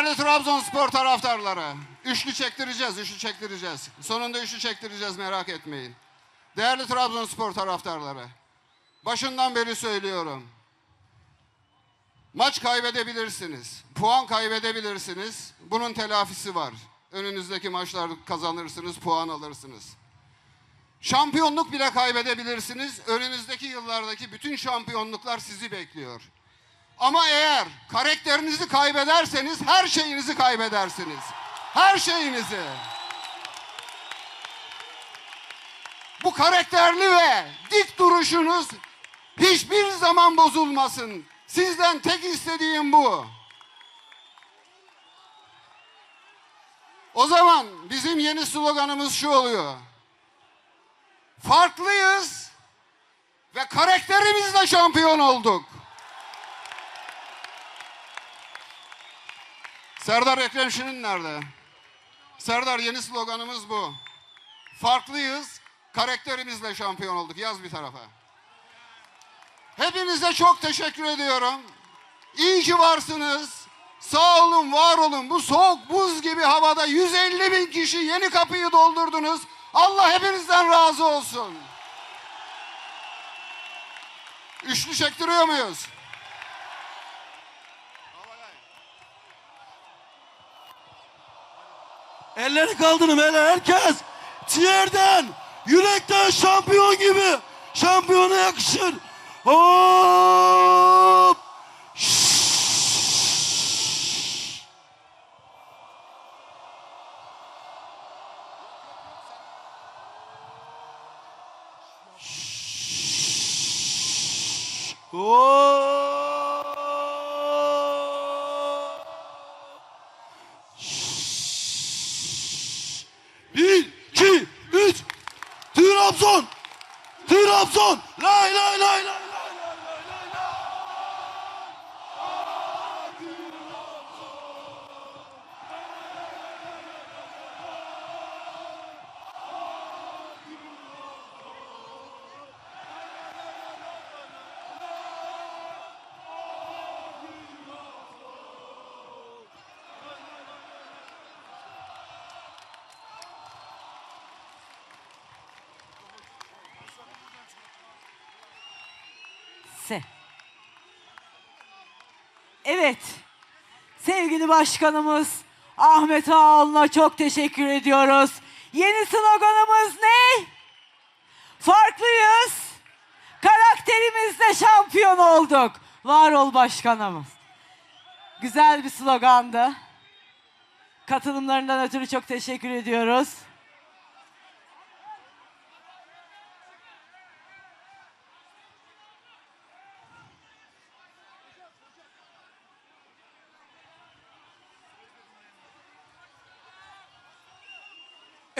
Değerli Trabzonspor taraftarları, üçlü çektireceğiz, üçlü çektireceğiz. Sonunda üçlü çektireceğiz merak etmeyin. Değerli Trabzonspor taraftarları, başından beri söylüyorum. Maç kaybedebilirsiniz, puan kaybedebilirsiniz. Bunun telafisi var. Önünüzdeki maçlar kazanırsınız, puan alırsınız. Şampiyonluk bile kaybedebilirsiniz. Önünüzdeki yıllardaki bütün şampiyonluklar sizi bekliyor. Ama eğer karakterinizi kaybederseniz her şeyinizi kaybedersiniz. Her şeyinizi. Bu karakterli ve dik duruşunuz hiçbir zaman bozulmasın. Sizden tek istediğim bu. O zaman bizim yeni sloganımız şu oluyor. Farklıyız ve karakterimizle şampiyon olduk. Serdar Ekrem Şirin nerede? Serdar yeni sloganımız bu. Farklıyız, karakterimizle şampiyon olduk. Yaz bir tarafa. Hepinize çok teşekkür ediyorum. İyi ki varsınız. Sağ olun, var olun. Bu soğuk buz gibi havada 150 bin kişi yeni kapıyı doldurdunuz. Allah hepinizden razı olsun. Üçlü çektiriyor muyuz? Elleri kaldırın hele herkes. Ciğerden, yürekten şampiyon gibi. Şampiyona yakışır. Hop! Şşş! Şşş! Hop! Bir, iki, üç. Trabzon. Trabzon. Lay lay lay lay. Se. Evet. Sevgili başkanımız Ahmet Ağaoğlu'na çok teşekkür ediyoruz. Yeni sloganımız ne? Farklıyız. Karakterimizle şampiyon olduk. Var ol başkanımız. Güzel bir slogandı. Katılımlarından ötürü çok teşekkür ediyoruz.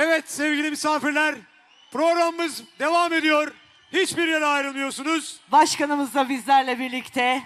Evet sevgili misafirler, programımız devam ediyor. Hiçbir yere ayrılmıyorsunuz. Başkanımız da bizlerle birlikte.